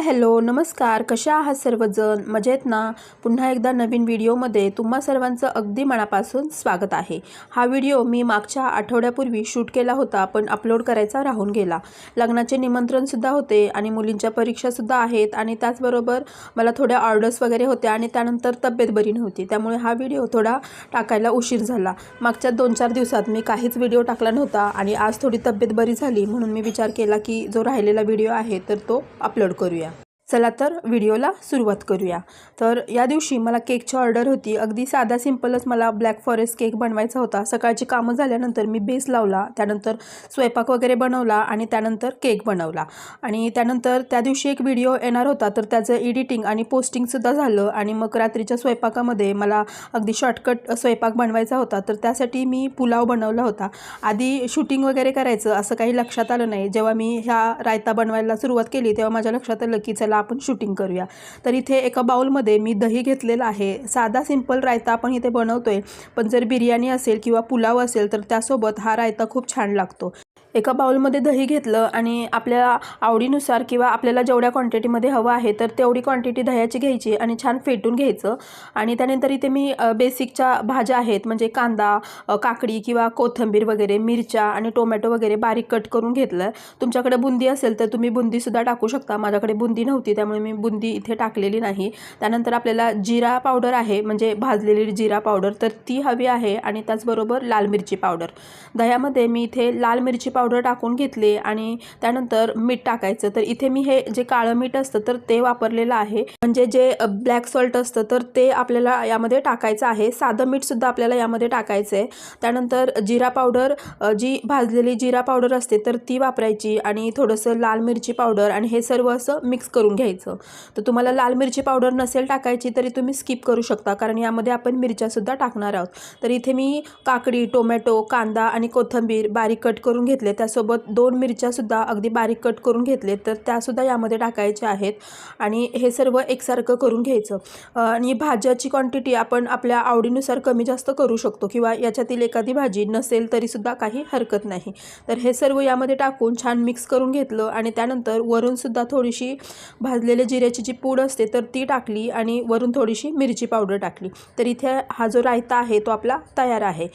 Hi hello नमस्कार. कशा आहात सर्वजण? मजेत ना? पुन्हा एकदा नवीन व्हिडिओमध्ये तुम्हा सर्वांचं अगदी मनापासून स्वागत आहे. हा व्हिडिओ मी मागच्या आठवड्यापूर्वी शूट केला होता पण अपलोड करायचा राहून गेला. लग्नाचे निमंत्रणसुद्धा होते आणि मुलींच्या परीक्षासुद्धा आहेत आणि त्याचबरोबर मला थोड्या ऑर्डर्स वगैरे होत्या आणि त्यानंतर तब्येत बरी नव्हती. त्यामुळे हा व्हिडिओ थोडा टाकायला उशीर झाला. मागच्या दोन चार दिवसात मी काहीच व्हिडिओ टाकला नव्हता आणि आज थोडी तब्येत बरी झाली म्हणून मी विचार केला की जो राहिलेला व्हिडिओ आहे तर तो अपलोड करूया. चला तर व्हिडिओला सुरुवात करूया. तर या दिवशी मला केकची ऑर्डर होती. अगदी साधा सिंपलच मला ब्लॅक फॉरेस्ट केक बनवायचा होता. सकाळची कामं झाल्यानंतर मी बेस लावला त्यानंतर स्वयंपाक वगैरे बनवला आणि त्यानंतर केक बनवला. आणि त्यानंतर त्या दिवशी एक व्हिडिओ येणार होता तर त्याचं एडिटिंग आणि पोस्टिंगसुद्धा झालं आणि मग रात्रीच्या स्वयंपाकामध्ये मला अगदी शॉर्टकट स्वयंपाक बनवायचा होता तर त्यासाठी मी पुलाव बनवला होता. आधी शूटिंग वगैरे करायचं असं काही लक्षात आलं नाही. जेव्हा मी ह्या रायता बनवायला सुरुवात केली तेव्हा माझ्या लक्षात आलं की चला आपण शूटिंग करूया. तर इथे एका बाऊलमध्ये मी दही घेतलेलं आहे. साधा सिंपल रायता आपण इथे बनवतोय. पण जर बिर्याणी असेल किंवा पुलाव असेल तर त्यासोबत हा रायता खूप छान लागतो. एका बाउलमध्ये दही घेतलं आणि आपल्या आवडीनुसार किंवा आपल्याला जेवढ्या क्वांटिटीमध्ये हवं आहे तर तेवढी क्वांटिटी दह्याची घ्यायची आणि छान फेटून घ्यायचं. आणि त्यानंतर इथे मी बेसिकच्या भाज्या आहेत म्हणजे कांदा काकडी किंवा कोथिंबीर वगैरे मिरच्या आणि टोमॅटो वगैरे बारीक कट करून घेतलं. तुमच्याकडे बुंदी असेल तर तुम्ही बुंदीसुद्धा टाकू शकता. माझ्याकडे बुंदी नव्हती त्यामुळे मी बुंदी इथे टाकलेली नाही. त्यानंतर आपल्याला जिरा पावडर आहे म्हणजे भाजलेली जिरा पावडर तर ती हवी आहे आणि त्याचबरोबर लाल मिरची पावडर. दह्यामध्ये मी इथे लाल मिरची पावडर पावडर टाकून घेतले आणि त्यानंतर मीठ टाकायचं. तर इथे मी हे जे काळं मीठ असतं तर ते वापरलेलं आहे. म्हणजे जे ब्लॅक सॉल्ट असतं तर ते आपल्याला यामध्ये टाकायचं आहे. साधं मीठसुद्धा आपल्याला यामध्ये टाकायचं आहे. त्यानंतर जिरा पावडर जी भाजलेली जिरा पावडर असते तर ती वापरायची आणि थोडंसं लाल मिरची पावडर आणि हे सर्व असं मिक्स करून घ्यायचं. तर तुम्हाला लाल मिरची पावडर नसेल टाकायची तरी तुम्ही स्किप करू शकता कारण यामध्ये आपण मिरच्यासुद्धा टाकणार आहोत. तर इथे मी काकडी टोमॅटो कांदा आणि कोथिंबीर बारीक कट करून घेतले त्यासोबत दोन मिरच्यासुद्धा अगदी बारीक कट करून घेतले. तर त्यासुद्धा यामध्ये टाकायच्या आहेत. आणि हे सर्व एकसारखं करून घ्यायचं. आणि भाज्याची क्वांटिटी आपण आपल्या आवडीनुसार कमी जास्त करू शकतो किंवा याच्यातील एखादी भाजी नसेल तरीसुद्धा काही हरकत नाही. तर हे सर्व यामध्ये टाकून छान मिक्स करून घेतलं आणि त्यानंतर वरूनसुद्धा थोडीशी भाजलेल्या जिऱ्याची जी पूड असते तर ती टाकली आणि वरून थोडीशी मिरची पावडर टाकली. तर इथे हा जो रायता आहे तो आपला तयार आहे.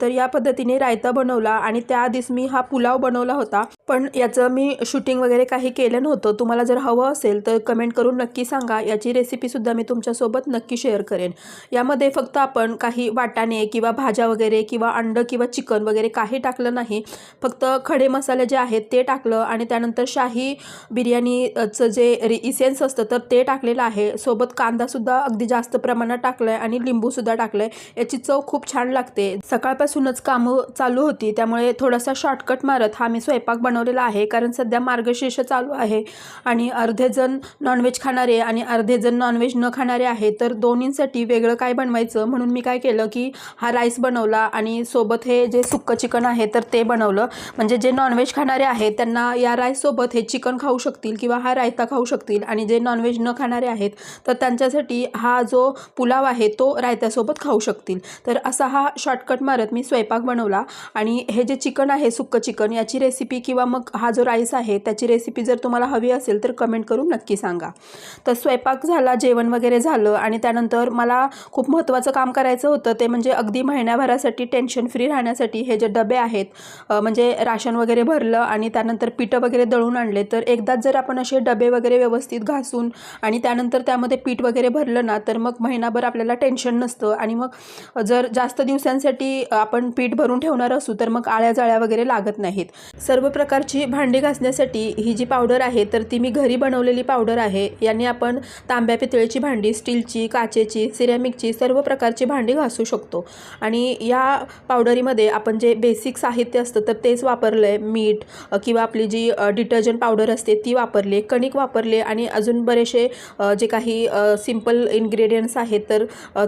तर या पद्धतीने रायता बनवला आणि त्याआधीच मी हा पुलाव बनवला होता. पण याचं मी शूटिंग वगैरे काही केलं नव्हतं. तुम्हाला जर हवं असेल तर कमेंट करून नक्की सांगा. याची रेसिपीसुद्धा मी तुमच्यासोबत नक्की शेअर करेन. यामध्ये फक्त आपण काही वाटाणे किंवा भाज्या वगैरे किंवा अंडं किंवा चिकन वगैरे काही टाकलं नाही. फक्त खडे मसाले जे आहेत ते टाकलं आणि त्यानंतर शाही बिर्याणीचं जे रि इसेन्स असतं तर ते टाकलेलं आहे. सोबत कांदासुद्धा अगदी जास्त प्रमाणात टाकलं आहे आणि लिंबूसुद्धा टाकलं आहे याची चव खूप छान लागते. सकाळपासूनच कामं चालू होती. त्यामुळे थोडासा शॉर्टकट मारत हा मी स्वयंपाक बनवलेला आहे. कारण सध्या मार्गशीर्ष चालू आहे. आणि अर्धे जण नॉनव्हेज खाणारे आणि अर्धे जण नॉनव्हेज न खाणारे आहे तर दोन्हींसाठी वेगळं काय बनवायचं? म्हणून मी काय केलं की हा राईस बनवला आणि सोबत हे जे सुक्कं चिकन आहे तर ते बनवलं. म्हणजे जे नॉनव्हेज खाणारे आहेत त्यांना या राईससोबत हे चिकन खाऊ शकतील किंवा हा रायता खाऊ शकतील. आणि जे नॉनव्हेज न खाणारे आहेत तर त्यांच्यासाठी हा जो पुलाव आहे तो रायत्यासोबत खाऊ शकतील. तर असा हा शॉर्टकट मारत मी स्वयंपाक बनवला. आणि हे जे चिकन आहे सुक्कं चिकन याची रेसिपी किंवा मग हा जो राईस आहे त्याची रेसिपी जर तुम्हाला हवी असेल तर कमेंट करून नक्की सांगा. तर स्वयंपाक झाला जेवण वगैरे झालं आणि त्यानंतर मला खूप महत्त्वाचं काम करायचं होतं ते म्हणजे अगदी महिन्याभरासाठी टेन्शन फ्री राहण्यासाठी हे जे डबे आहेत म्हणजे राशन वगैरे भरलं आणि त्यानंतर पिठं वगैरे दळून आणले तर एकदाच जर आपण असे डबे वगैरे व्यवस्थित घासून आणि त्यानंतर त्यामध्ये पीठ वगैरे भरलं ना तर मग महिनाभर आपल्याला टेन्शन नसतं आणि मग जर जास्त दिवसांसाठी आपण पीठ भरून ठेवणार असू तर मग आळ्या जाळ्या वगैरे लागत नाहीत. सर्व प्रकारची भांडी घासण्यासाठी ही जी पावडर आहे तर ती मी घरी बनवलेली पावडर आहे. याने आपण तांब्या पितळेची भांडी स्टीलची काचेची सिरॅमिकची सर्व प्रकारची भांडी घासू शकतो. आणि या पावडरीमध्ये आपण जे बेसिक साहित्य असतं तर तेच वापरलं आहे मीठ किंवा आपली जी डिटर्जंट पावडर असते ती वापरली कणिक वापरले आणि अजून बरेचसे जे काही सिंपल इन्ग्रेडियंट्स आहेत तर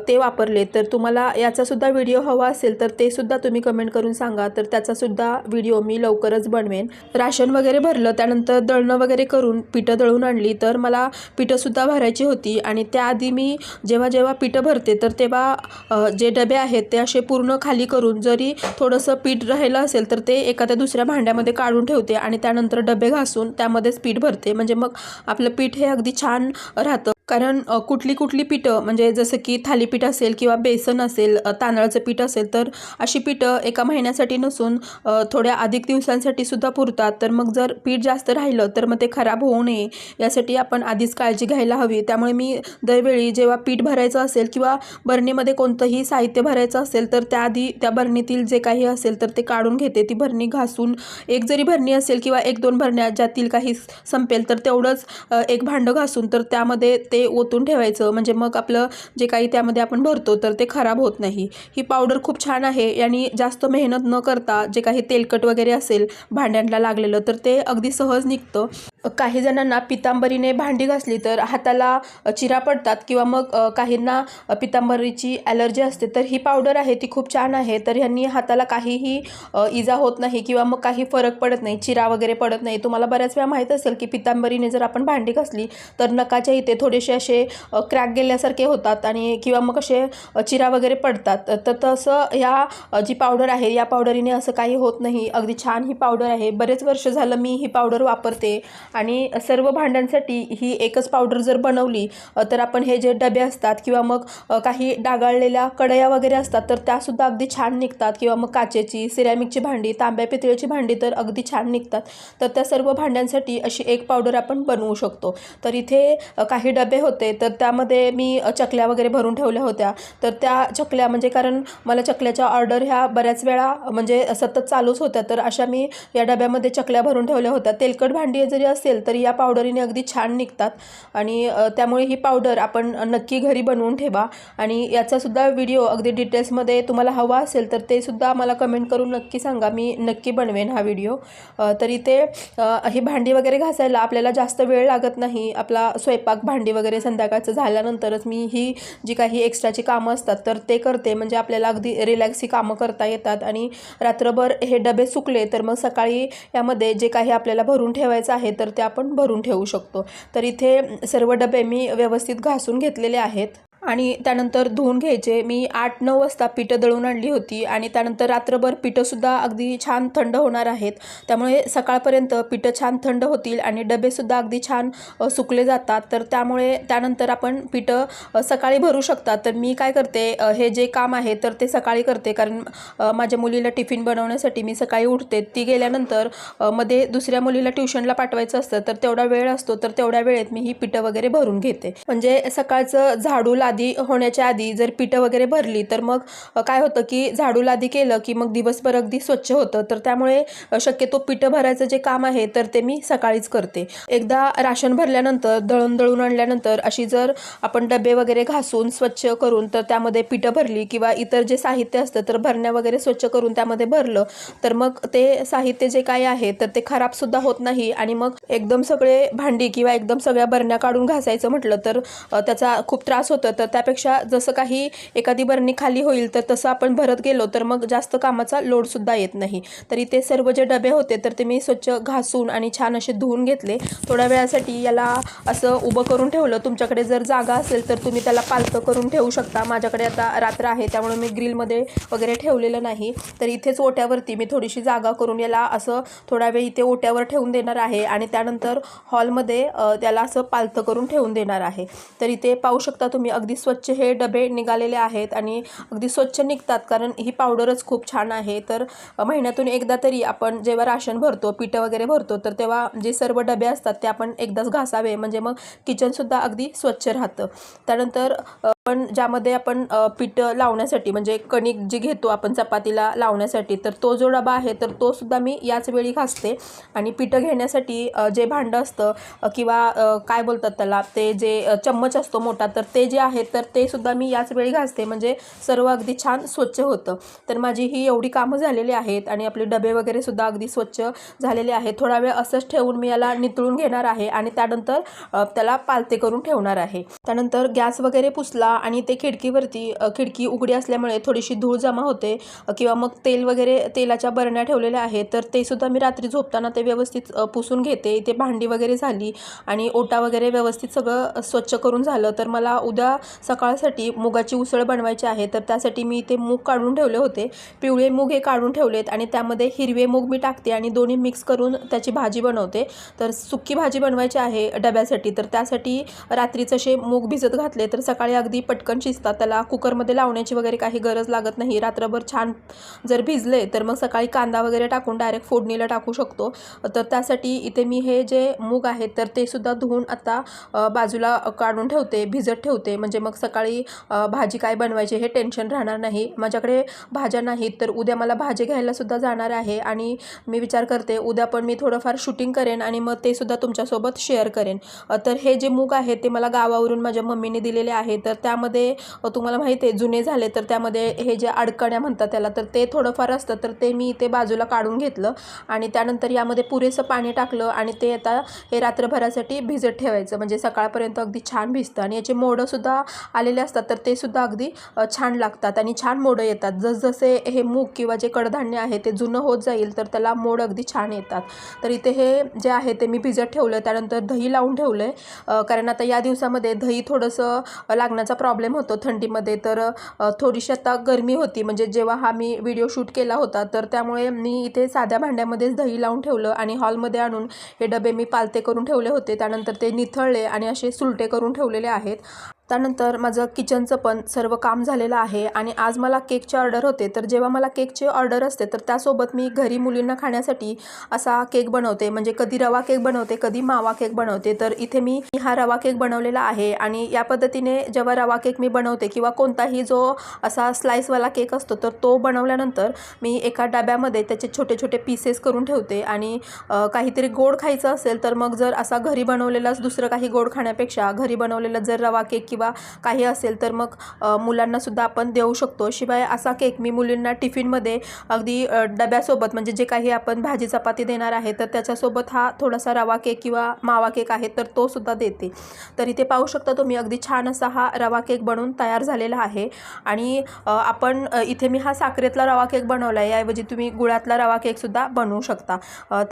ते वापरले. तर तुम्हाला याचासुद्धा व्हिडिओ हवा असेल तर तेसुद्धा तुम्ही कमेंट करून सांगा. तर त्याचासुद्धा व्हिडिओ मी लवकरच बनवेन. राशन वगैरे भरलं त्यानंतर दळणं वगैरे करून पिठं दळून आणली. तर मला पिठंसुद्धा भरायची होती आणि त्याआधी मी जेव्हा जेव्हा पिठं भरते तर तेव्हा जे डबे आहेत ते असे पूर्ण खाली करून जरी थोडंसं पीठ राहिलं असेल तर ते एखाद्या दुसऱ्या भांड्यामध्ये काढून ठेवते आणि त्यानंतर डबे घासून त्यामध्येच पीठ भरते. म्हणजे मग आपलं पीठ हे अगदी छान राहतं. कारण कुठली कुठली पिठं म्हणजे जसं की थालीपीठ असेल किंवा बेसन असेल तांदळाचं पीठ असेल तर अशी पिठं एका महिन्यासाठी नसून थोड्या अधिक दिवसांसाठी सुद्धा पुरतात तर मग जर पीठ जास्त राहिलं तर मग ते खराब होऊ नये. यासाठी आपण आधीच काळजी घ्यायला हवी. त्यामुळे मी दरवेळी जेव्हा पीठ भरायचं असेल किंवा बरणीमध्ये कोणतंही साहित्य भरायचं असेल तर त्याआधी त्या बरणीतील जे काही असेल तर ते काढून घेते. ती भरणी घासून एक जरी भरणी असेल किंवा एक दोन भरण्या ज्यातील काही संपेल तर तेवढंच एक भांडं घासून तर त्यामध्ये ते ओतून ठेवायचं. म्हणजे मग आपलं जे काही त्यामध्ये आपण भरतो तर ते खराब होत नाही. ही पावडर खूप छान आहे. आणि जास्त मेहनत न करता जे काही तेलकट वगैरे असेल भांड्यांना लागलेलं तर ते अगदी सहज निघतं. काही जणांना पितांबरीने भांडी घासली तर हाताला चिरा पडतात किंवा मग काहींना पितांबरीची ॲलर्जी असते तर ही पावडर आहे ती खूप छान आहे तर ह्यांनी हाताला काहीही इजा होत नाही किंवा मग काही फरक पडत नाही चिरा वगैरे पडत नाही. तुम्हाला बऱ्याच वेळा माहीत असेल की पितांबरीने जर आपण भांडी घासली तर नकाच्या इथे थोडेसे असे क्रॅक गेल्यासारखे होतात आणि किंवा मग असे चिरा वगैरे पडतात. तर तसं ह्या जी पावडर आहे या पावडरीने असं काही होत नाही. अगदी छान ही पावडर आहे. बरेच वर्ष झालं मी ही पावडर वापरते. आणि सर्व भांड्यांसाठी ही एकच पावडर जर बनवली तर आपण हे जे डबे असतात किंवा मग काही डागाळलेल्या कढया वगैरे असतात तर त्यासुद्धा अगदी छान निघतात. किंवा मग काचेची सिरॅमिकची भांडी तांब्या पितळीची भांडी तर अगदी छान निघतात. तर त्या सर्व भांड्यांसाठी अशी एक पावडर आपण बनवू शकतो. तर इथे काही डबे होते तर त्यामध्ये मी चकल्या वगैरे भरून ठेवल्या होत्या. तर त्या चकल्या म्हणजे कारण मला चकल्याच्या ऑर्डर ह्या बऱ्याच वेळा म्हणजे सतत चालूच होत्या तर अशा मी या डब्यामध्ये चकल्या भरून ठेवल्या होत्या. तेलकट भांडी जरी असेल तरी या पावडरीने अगदी छान निघतात. आणि त्यामुळे ही पावडर आपण नक्की घरी बनवून ठेवा. आणि याचासुद्धा व्हिडिओ अगदी डिटेल्समध्ये तुम्हाला हवा असेल तर ते सुद्धा मला कमेंट करून नक्की सांगा. मी नक्की बनवेन हा व्हिडिओ. तरी तर इथे ही भांडी वगैरे घासायला आपल्याला जास्त वेळ लागत नाही. आपला स्वयंपाक भांडी वगैरे संध्याकाळचं झाल्यानंतरच मी ही जी काही एक्स्ट्राची कामं असतात तर ते करते. म्हणजे आपल्याला अगदी रिलॅक्स ही कामं करता येतात. आणि रात्रभर हे डबे सुकले तर मग सकाळी यामध्ये जे काही आपल्याला भरून ठेवायचं आहे तर ते आपण भरून ठेवू शकतो. तर इथे सर्व डबे मी व्यवस्थित घासून घेतलेले आहेत. आणि त्यानंतर धुवून घ्यायचे. मी आठ नऊ वाजता पिठं दळून आणली होती आणि त्यानंतर रात्रभर पिठंसुद्धा अगदी छान थंड होणार आहेत. त्यामुळे सकाळपर्यंत पिठं छान थंड होतील आणि डबेसुद्धा अगदी छान सुकले जातात. तर त्यामुळे त्यानंतर आपण पिठं सकाळी भरू शकतात तर मी काय करते हे जे काम आहे तर ते सकाळी करते. कारण माझ्या मुलीला टिफिन बनवण्यासाठी मी सकाळी उठते. ती गेल्यानंतरमध्ये दुसऱ्या मुलीला ट्युशनला पाठवायचं असतं तर तेवढा वेळ असतो. तर तेवढ्या वेळेत मी ही पिठं वगैरे भरून घेते. म्हणजे सकाळचं झाडू लादी होण्याच्या आधी जर पिठं वगैरे भरली तर मग काय होतं की झाडू लादी केलं की मग दिवसभर अगदी स्वच्छ होतं. तर त्यामुळे शक्यतो पिठं भरायचं जे काम आहे तर ते मी सकाळीच करते. एकदा राशन भरल्यानंतर दळून दळून आणल्यानंतर अशी जर आपण डबे वगैरे घासून स्वच्छ करून तर त्यामध्ये पिठं भरली किंवा इतर जे साहित्य असतं तर भरण्या वगैरे स्वच्छ करून त्यामध्ये भरलं तर मग ते साहित्य जे काही आहे तर ते खराबसुद्धा होत नाही. आणि मग एकदम सगळे भांडी किंवा एकदम सगळ्या भरण्या काढून घासायचं म्हटलं तर त्याचा खूप त्रास होतो. तर तर त्यापेक्षा जसं काही एखादी बरणी खाली होईल तर तसं आपण भरत गेलो तर मग जास्त कामाचा लोडसुद्धा येत नाही. तर इथे सर्व जे डबे होते तर ते मी स्वच्छ घासून आणि छान असे धुवून घेतले. थोड्या वेळासाठी याला असं उभं करून ठेवलं. तुमच्याकडे जर जागा असेल तर तुम्ही त्याला पालतं करून ठेवू शकता. माझ्याकडे आता रात्र आहे त्यामुळे मी ग्रिलमध्ये वगैरे ठेवलेलं नाही. तर इथेच ओट्यावरती मी थोडीशी जागा करून याला असं थोडा वेळ इथे ओट्यावर ठेवून देणार आहे आणि त्यानंतर हॉलमध्ये त्याला असं पालतं करून ठेवून देणार आहे. तर इथे पाहू शकता तुम्ही अगदी स्वच्छ हे डबे निघालेले आहेत आणि अगदी स्वच्छ निघतात कारण ही पावडरच खूप छान आहे. तर महिन्यातून एकदा तरी आपण जेव्हा राशन भरतो पिठं वगैरे भरतो तर तेव्हा जे सर्व डबे असतात ते आपण एकदाच घासावे. म्हणजे मग किचनसुद्धा अगदी स्वच्छ राहतं. त्यानंतर पण ज्यामध्ये आपण अ, पीठ लावण्यासाठी म्हणजे कणिक जी घेतो आपण चपातीला लावण्यासाठी तर तो जो डबा आहे तर तो सुद्धा मी याच वेळी घासते. आणि पिठं घेण्यासाठी जे भांडं असतं किंवा काय बोलतात त्याला ते जे चम्मच असतो मोठा तर ते जे आहे तर ते सुद्धा मी याच वेळी घासते. म्हणजे सर्व अगदी छान स्वच्छ होतं. तर माझी ही एवढी कामं झालेली आहेत आणि आपले डबे वगैरे सुद्धा अगदी स्वच्छ झालेले आहेत. थोडा वेळ असंच ठेवून मी याला नितळून घेणार आहे आणि त्यानंतर त्याला पालते करून ठेवणार आहे. त्यानंतर गॅस वगैरे पुसला आणि ते खिडकीवरती खिडकी उघडी असल्यामुळे थोडीशी धूळ जमा होते किंवा मग तेल वगैरे तेलाच्या बरण्या ठेवलेल्या आहेत. तर ते सुद्धा मी रात्री झोपताना ते व्यवस्थित पुसून घेते. इथे भांडी वगैरे झाली आणि ओटा वगैरे व्यवस्थित सगळं स्वच्छ करून झालं. तर मला उद्या सकाळसाठी मुगाची उसळ बनवायची आहे. तर त्यासाठी मी इथे मूग काढून ठेवले होते. पिवळे मूग हे काढून ठेवलेत आणि त्यामध्ये हिरवे मूग मी टाकते आणि दोन्ही मिक्स करून त्याची भाजी बनवते. तर सुक्की भाजी बनवायची आहे डब्यासाठी. तर त्यासाठी रात्रीच असे मूग भिजत घातले. तर सकाळी अगदी पटकन शिजतात त्याला कुकरमध्ये लावण्याची वगैरे काही गरज लागत नाही. रात्रभर छान जर भिजले तर मग सकाळी कांदा वगैरे टाकून डायरेक्ट फोडणीला टाकू शकतो. तर त्यासाठी इथे मी हे जे मूग आहेत तर ते सुद्धा धुवून आता बाजूला काढून ठेवते भिजत ठेवते. म्हणजे मग सकाळी भाजी काय बनवायची हे टेन्शन राहणार नाही. माझ्याकडे भाज्या नाहीत तर उद्या मला भाजी घ्यायलासुद्धा जाणार आहे. आणि मी विचार करते उद्या पण मी थोडंफार शूटिंग करेन आणि मग ते सुद्धा तुमच्यासोबत शेअर करेन. तर हे जे मूग आहेत ते मला गावावरून माझ्या मम्मीने दिलेले आहे. तर त्या त्यामध्ये तुम्हाला माहिती आहे जुने झाले तर त्यामध्ये हे जे अडकण्या म्हणतात त्याला तर ते थोडंफार असतं. तर ते मी इथे बाजूला काढून घेतलं आणि त्यानंतर यामध्ये पुरेसं पाणी टाकलं आणि ते आता हे रात्रभरासाठी भिजत ठेवायचं. म्हणजे सकाळपर्यंत अगदी छान भिजतं आणि याचे मोडंसुद्धा आलेले असतात. तर ते सुद्धा अगदी छान लागतात आणि छान मोडं येतात. जसजसे हे मूग किंवा जे कडधान्य आहे ते जुनं होत जाईल तर त्याला मोड अगदी छान येतात. तर इथे हे जे आहे ते मी भिजत ठेवलं त्यानंतर दही लावून ठेवलं आहे कारण आता या दिवसामध्ये दही थोडंसं लागण्याचा प्रॉब्लेम होतो थंडीमध्ये तर थोडीशी आता गरमी होती. म्हणजे जेव्हा हा मी व्हिडिओ शूट केला होता तर त्यामुळे मी इथे साध्या भांड्यामध्येच दही लावून ठेवलं आणि हॉलमध्ये आणून हे डबे मी पालते करून ठेवले होते. त्यानंतर ते निथळले आणि असे सुलटे करून ठेवलेले आहेत. त्यानंतर माझं किचनचं पण सर्व काम झालेलं आहे आणि आज मला केकचे ऑर्डर होते. तर जेव्हा मला केकचे ऑर्डर असते तर त्यासोबत मी घरी मुलींना खाण्यासाठी असा केक बनवते. म्हणजे कधी रवा केक बनवते कधी मावा केक बनवते. तर इथे मी हा रवा केक बनवलेला आहे आणि या पद्धतीने जेव्हा रवा केक मी बनवते किंवा कोणताही जो असा स्लाईसवाला केक असतो तर तो बनवल्यानंतर मी एका डब्यामध्ये त्याचे छोटे छोटे पीसेस करून ठेवते आणि काहीतरी गोड खायचं असेल तर मग जर असा घरी बनवलेलाच दुसरं काही गोड खाण्यापेक्षा घरी बनवलेला जर रवा केक किंवा किंवा काही असेल तर मग मुलांनासुद्धा आपण देऊ शकतो. शिवाय असा केक मी मुलींना टिफिनमध्ये अगदी डब्यासोबत म्हणजे जे काही आपण भाजी चपाती देणार आहे तर त्याच्यासोबत हा थोडासा रवा केक किंवा मावा केक आहे तर तो सुद्धा देते. तर इथे पाहू शकता तुम्ही अगदी छान असा हा रवा केक बनवून तयार झालेला आहे. आणि आपण इथे मी हा साखरेतला रवा केक बनवला आहे याऐवजी तुम्ही गुळातला रवा केकसुद्धा बनवू शकता.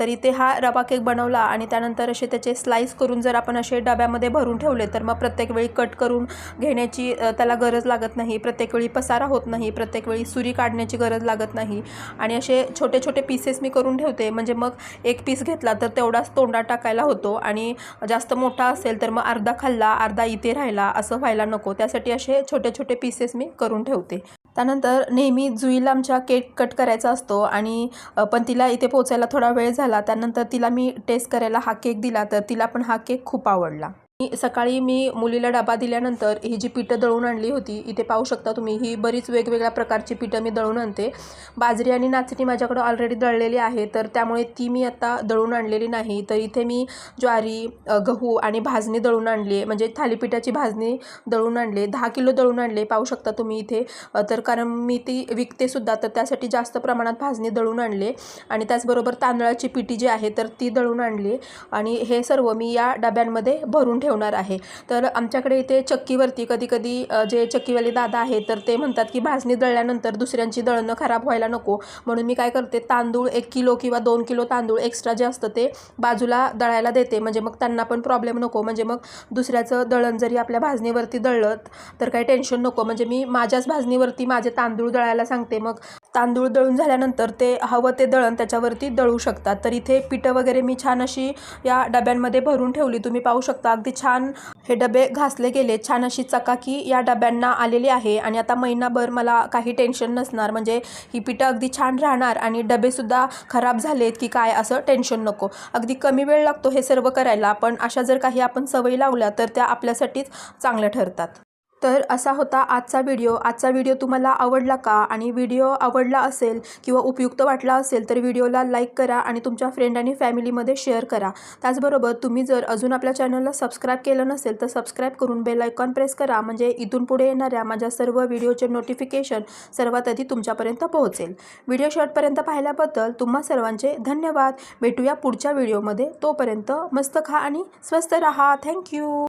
तर इथे हा रवा केक बनवला आणि त्यानंतर असे त्याचे स्लाईस करून जर आपण असे डब्यामध्ये भरून ठेवले तर मग प्रत्येक वेळी कट करून करून घेण्याची त्याला गरज लागत नाही. प्रत्येक वेळी पसारा होत नाही. प्रत्येक वेळी सुरी काढण्याची गरज लागत नाही. आणि असे छोटे छोटे पीसेस मी करून ठेवते. म्हणजे मग एक पीस घेतला तर तेवढाच तोंडात टाकायला होतो. आणि जास्त मोठा असेल तर मग अर्धा खाल्ला अर्धा इथे राहिला असं व्हायला नको. त्यासाठी असे छोटे छोटे पीसेस मी करून ठेवते. त्यानंतर नेहमी जुईला आमच्या केक कट करायचा असतो. आणि पण तिला इथे पोचायला थोडा वेळ झाला. त्यानंतर तिला मी टेस्ट करायला हा केक दिला. तर तिला पण हा केक खूप आवडला. सकाळी मी मुलीला डबा दिल्यानंतर ही जी पिठं दळून आणली होती इथे पाहू शकता तुम्ही ही बरीच वेगवेगळ्या प्रकारची पिठं मी दळून आणते. बाजरी आणि नाचणी माझ्याकडं ऑलरेडी दळलेली आहे तर त्यामुळे ती मी आता दळून आणलेली नाही. तर इथे मी ज्वारी गहू आणि भाजणी दळून आणली आहे म्हणजे थालीपीठाची भाजणी दळून आणली दहा किलो दळून आणले पाहू शकता तुम्ही इथे. तर कारण मी ती विकते सुद्धा तर त्यासाठी जास्त प्रमाणात भाजणी दळून आणले. आणि त्याचबरोबर तांदळाची पिठी जी आहे तर ती दळून आणली. आणि हे सर्व मी या डब्यांमध्ये भरून ठेवणार आहे. तर आमच्याकडे इथे चक्कीवरती कधी कधी जे चक्कीवाले दादा आहेत तर ते म्हणतात की भाजणी दळल्यानंतर दुसऱ्यांची दळणं खराब व्हायला नको. म्हणून मी काय करते तांदूळ एक किलो किंवा दोन किलो तांदूळ एक्स्ट्रा जे असतं ते बाजूला दळायला देते. म्हणजे मग त्यांना पण प्रॉब्लेम नको. म्हणजे मग दुसऱ्याचं दळण जरी आपल्या भाजणीवरती दळलं तर काही टेन्शन नको. म्हणजे मी माझ्याच भाजणीवरती माझे तांदूळ दळायला सांगते. मग तांदूळ दळून झाल्यानंतर ते हवं ते दळण त्याच्यावरती दळू शकतात. तर इथे पिठं वगैरे मी छान अशी या डब्यांमध्ये भरून ठेवली. तुम्ही पाहू शकता अगदी छान हे डबे घासले गेले. छान अशी चकाकी या डब्यांना आलेली आहे. आणि आता महिनाभर मला काही टेन्शन नसणार. म्हणजे ही पिठं अगदी छान राहणार आणि डबेसुद्धा खराब झालेत की काय असं टेन्शन नको. अगदी कमी वेळ लागतो हे सर्व करायला. पण अशा जर काही आपण सवयी लावल्या तर त्या आपल्यासाठीच चांगल्या ठरतात. तर असा होता आजचा व्हिडिओ. आजचा व्हिडिओ तुम्हाला आवडला का? आणि व्हिडिओ आवडला असेल किंवा उपयुक्त वाटला असेल तर व्हिडिओला लाईक करा आणि तुमच्या फ्रेंड आणि फॅमिलीमध्ये शेअर करा. त्याचबरोबर तुम्ही जर अजून आपल्या चॅनलला सबस्क्राईब केलं नसेल तर सबस्क्राईब करून बेल आयकॉन प्रेस करा. म्हणजे इथून पुढे येणाऱ्या माझ्या सर्व व्हिडिओचे नोटिफिकेशन सर्वात आधी तुमच्यापर्यंत पोहोचेल. व्हिडिओ शॉर्टपर्यंत पाहिल्याबद्दल तुम्हा सर्वांचे धन्यवाद. भेटूया पुढच्या व्हिडिओमध्ये. तोपर्यंत मस्त खा आणि स्वस्त रहा. थँक्यू